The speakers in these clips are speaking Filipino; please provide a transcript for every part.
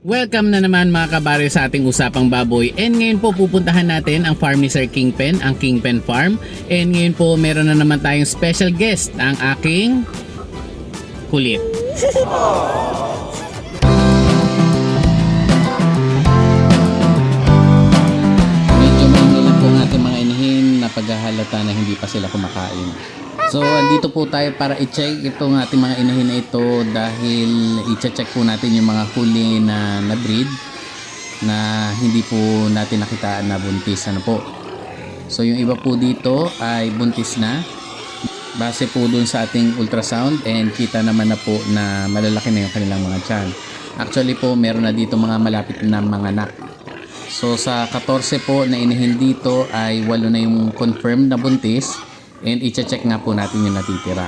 Welcome na naman mga kabare sa ating usapang baboy and ngayon po pupuntahan natin ang farm ni Sir Kingpen, ang Kingpen Farm and ngayon po meron na naman tayong special guest, ang aking kulit. Medyo inihin na hindi pa sila kumakain. So, andito po tayo para i-check itong ating mga inahin na ito dahil i-check po natin yung mga huli na na breed na hindi po natin nakitaan na buntis. Ano po? So, yung iba po dito ay buntis na base po dun sa ating ultrasound and kita naman na po na malalaki na yung kanilang mga tiyan. Actually po, meron na dito mga malapit na mga anak. So sa 14 po na inahin dito ay walo na yung confirmed na buntis and i-check nga po natin yung natitira.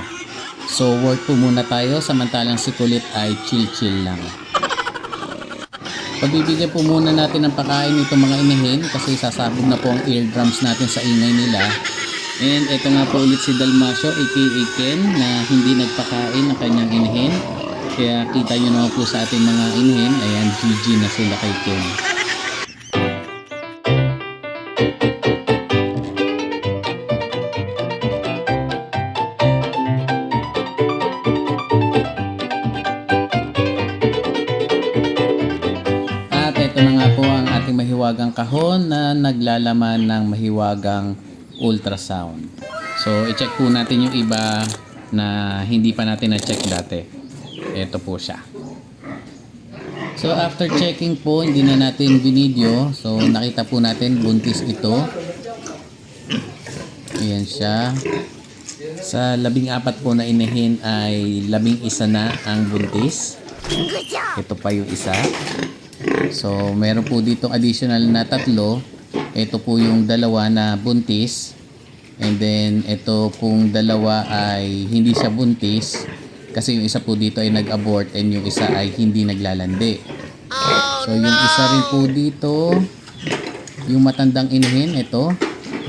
So work po muna tayo samantalang si Kulit ay chill-chill lang. Pagbibigyan po muna natin ng pagkain itong mga inahin kasi sasabog na po ang eardrums natin sa ingay nila. And ito nga po ulit si Dalmasio aka Ken na hindi nagpakain ng kanyang inahin. Kaya kita nyo naman po sa ating mga inahin. Ayan, GG na sila kay Ken. Mahiwagang kahon na naglalaman ng mahiwagang ultrasound. So, i-check po natin yung iba na hindi pa natin na-check dati. Ito po siya. So, after checking po, hindi na natin binidyo. So, nakita po natin buntis ito. Ayan siya. Sa labing apat po na inahin ay labing isa na ang buntis. Ito pa yung isa. So, meron po dito additional na tatlo. Ito po yung dalawa na buntis. And then, ito pong dalawa ay hindi siya buntis. Kasi yung isa po dito ay nag-abort and yung isa ay hindi naglalandi. So, yung isa rin po dito, yung matandang inihin, ito,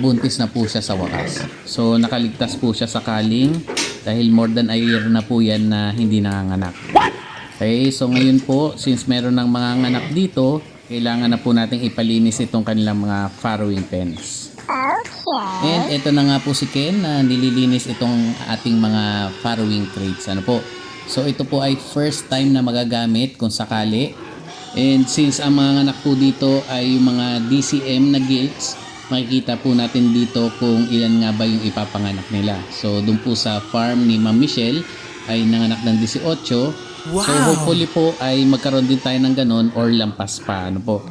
buntis na po siya sa wakas. So, nakaligtas po siya sakaling dahil more than a year na po yan na hindi nanganganak. Okay, so ngayon po, since meron ng mga nganak dito, kailangan na po nating ipalinis itong kanilang mga farrowing pens. And ito na nga po si Ken na nililinis itong ating mga farrowing crates. Ano po? So ito po ay first time na magagamit kung sakali. And since ang mga anak po dito ay yung mga DCM na gilts, makikita po natin dito kung ilan nga ba yung ipapanganak nila. So doon po sa farm ni Ma'am Michelle ay nanganak ng 18. So hopefully po ay magkaroon din tayo ng ganon or lampas pa. Ano po?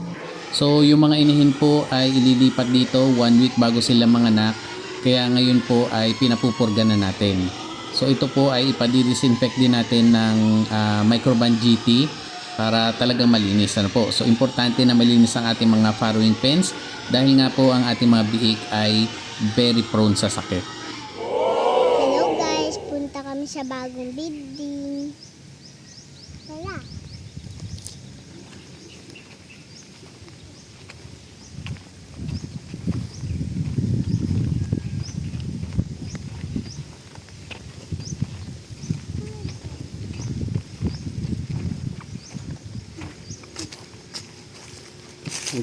So yung mga inihin po ay ililipat dito one week bago sila manganak. Kaya ngayon po ay pinapupurga na natin. So ito po ay ipadidisinfect din natin ng ah, Microban GT para talagang malinis. Ano po? So importante na malinis ang ating mga farrowing pens dahil nga po ang ating mga biik ay very prone sa sakit. Hello guys, punta kami sa bagong building. Wala.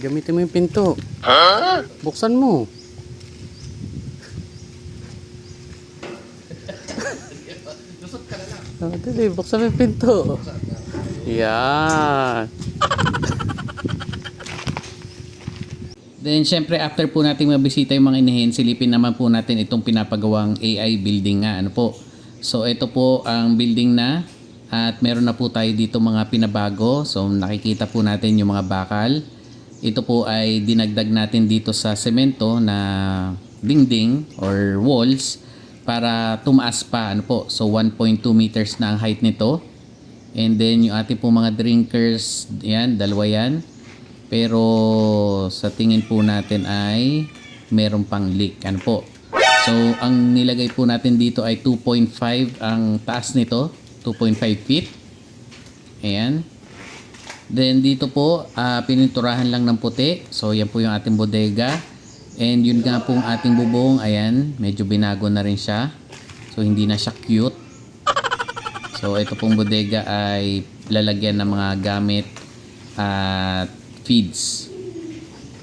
Gamitin mo yung pinto. Buksan mo. Oh, dali, buksan mo yung pinto. Yan. Then, syempre, after po natin mabisita yung mga inihin, silipin naman po natin itong pinapagawang AI building nga. Ano po? So, ito po ang building na at meron na po tayo dito mga pinabago. So, nakikita po natin yung mga bakal. Ito po ay dinagdag natin dito sa semento na dingding or walls para tumaas pa. Ano po? So, 1.2 meters na ang height nito. And then, yung ating po mga drinkers, yan, dalawa yan. Pero sa tingin po natin ay meron pang leak. Ano po? So, ang nilagay po natin dito ay 2.5 ang taas nito. 2.5 feet. Ayan. Then dito po, ah, pininturahan lang ng puti. So, yan po yung ating bodega. And yun nga pong ating bubong. Ayan, medyo binago na rin siya. So, hindi na siya cute. So ito pong bodega ay lalagyan ng mga gamit at feeds.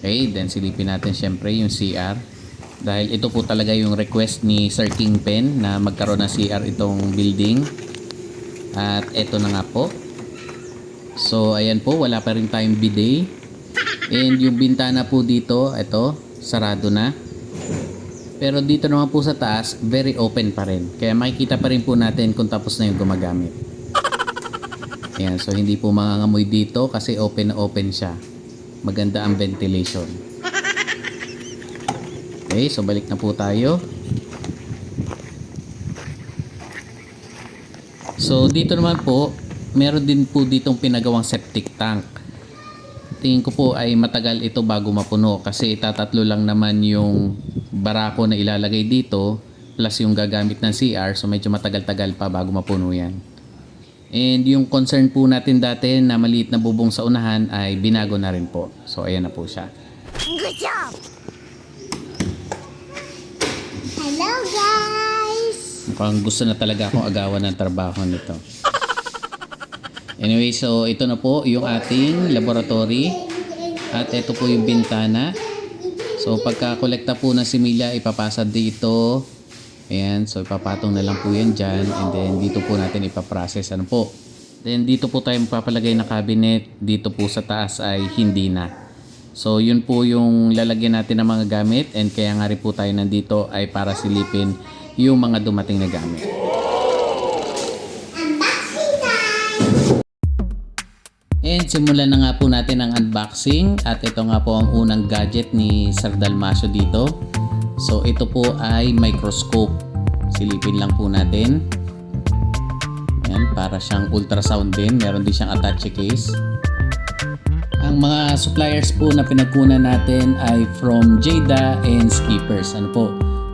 Okay, then silipin natin syempre yung CR. Dahil ito po talaga yung request ni Sir Kingpen na magkaroon ng CR itong building. At ito na nga po. So, ayan po, wala pa rin tayong bidet. And yung bintana po dito, ito, sarado na. Pero dito naman po sa taas, very open pa rin. Kaya makikita pa rin po natin kung tapos na yung gumagamit. Ayan, so hindi po mangangamoy dito kasi open na open siya. Maganda ang ventilation. Okay, so balik na po tayo. So dito naman po, meron din po ditong pinagawang septic tank. Tingin ko po ay matagal ito bago mapuno kasi tatatlo lang naman yung barako na ilalagay dito plus yung gagamit ng CR so medyo matagal-tagal pa bago mapuno yan. And yung concern po natin dati na maliit na bubong sa unahan ay binago na rin po. So ayan na po siya. Good job! Hello guys! Mukhang gusto na talaga akong agawan ng trabaho nito. Anyway, so ito na po yung ating laboratory. At ito po yung bintana. So pagka-kolekta po ng similya, ipapasa dito. Ayan, so ipapatong na lang po yan dyan. And then dito po natin ipaprocess. Ano po? Then dito po tayo magpapalagay na cabinet. Dito po sa taas ay hindi na. So yun po yung lalagyan natin ng mga gamit. And kaya nga rin po tayo nandito ay para silipin yung mga dumating na gamit. And simulan na nga po natin ang unboxing at ito nga po ang unang gadget ni Sir Dalmasio dito. So ito po ay microscope. Silipin lang po natin. Ayan, para siyang ultrasound din. Meron din siyang attache case. Ang mga suppliers po na pinagkunan natin ay from Jada and Skippers. Ano po?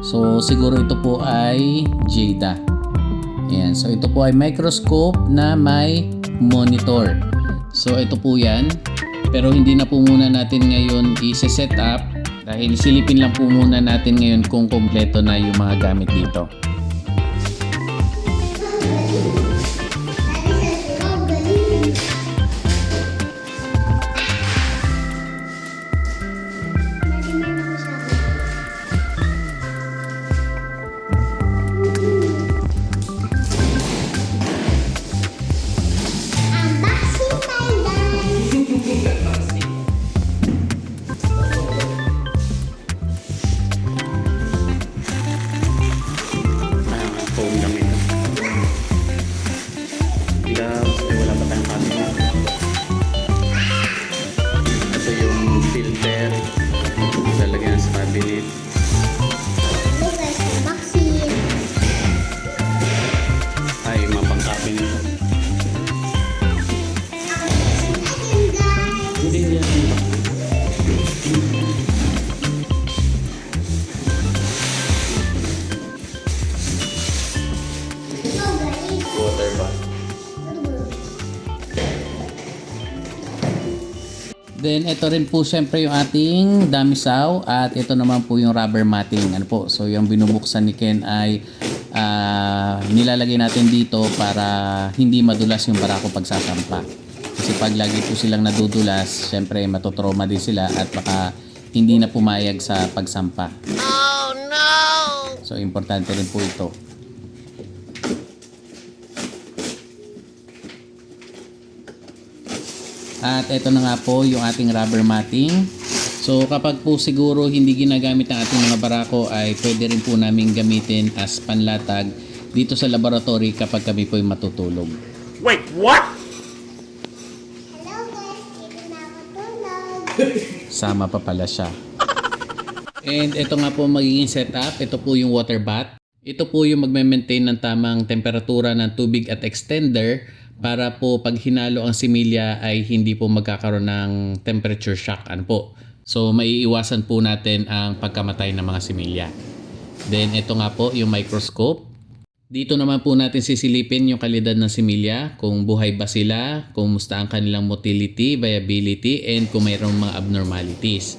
So siguro ito po ay Jada. Ayan, so ito po ay microscope na may monitor. So ito po yan. Pero hindi na po muna natin ngayon i-set up dahil silipin lang po muna natin ngayon kung kompleto na yung mga gamit dito. Then ito rin po syempre yung ating damisaw at ito naman po yung rubber matting. Ano po? So yung binubuksan ni Ken ay ah, nilalagay natin dito para hindi madulas yung barako pagsasampa. Kasi pag lagi po silang nadudulas, syempre matotrauma din sila at baka hindi na pumayag sa pagsampa. Oh no! So importante rin po ito. At ito na nga po yung ating rubber matting. So kapag po siguro hindi ginagamit ng ating mga barako ay pwede rin po namin gamitin as panlatag dito sa laboratory kapag kami po ay matutulog. Wait, what? Hello guys, dito na ako tulog. Sama pa pala siya. And ito nga po magiging setup. Ito po yung water bath. Ito po yung magme-maintain ng tamang temperatura ng tubig at extender para po pag hinalo ang similya ay hindi po magkakaroon ng temperature shock. Ano po? So maiiwasan po natin ang pagkamatay ng mga similya. Then ito nga po yung microscope. Dito naman po natin sisilipin yung kalidad ng similya, kung buhay ba sila, kung musta ang kanilang motility, viability, and kung mayroong mga abnormalities.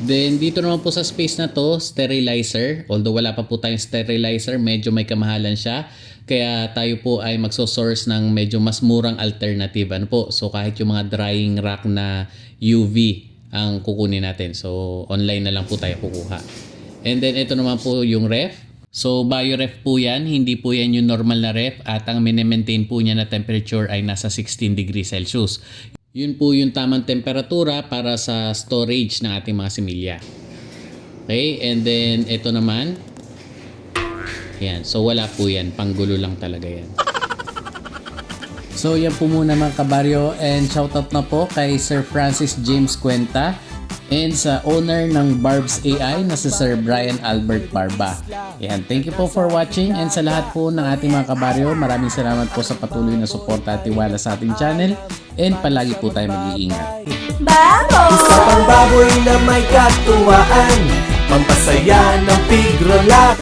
Then dito naman po sa space na to, sterilizer. Although wala pa po tayong sterilizer, medyo may kamahalan siya. Kaya tayo po ay magso-source ng medyo mas murang alternative. Ano po? So kahit yung mga drying rack na UV ang kukunin natin. So online na lang po tayo kukuha. And then ito naman po yung ref. So bio-ref po yan, hindi po yan yung normal na ref at ang mini-maintain po niya na temperature ay nasa 16 degrees Celsius. Yun po yung tamang temperatura para sa storage ng ating mga similya. Okay, and then ito naman. Yan, so wala po yan, panggulo lang talaga yan. So yan po muna mga kabaryo and shoutout na po kay Sir Francis James Cuenta and sa owner ng Barb's AI na si Sir Brian Albert Barba. Yan, thank you po for watching and sa lahat po ng ating mga kabaryo, maraming salamat po sa patuloy na suporta at tiwala sa ating channel and palagi po tayo mag-iingat. Isa pang baboy na may katuwaan Pampasaya ng pigrolak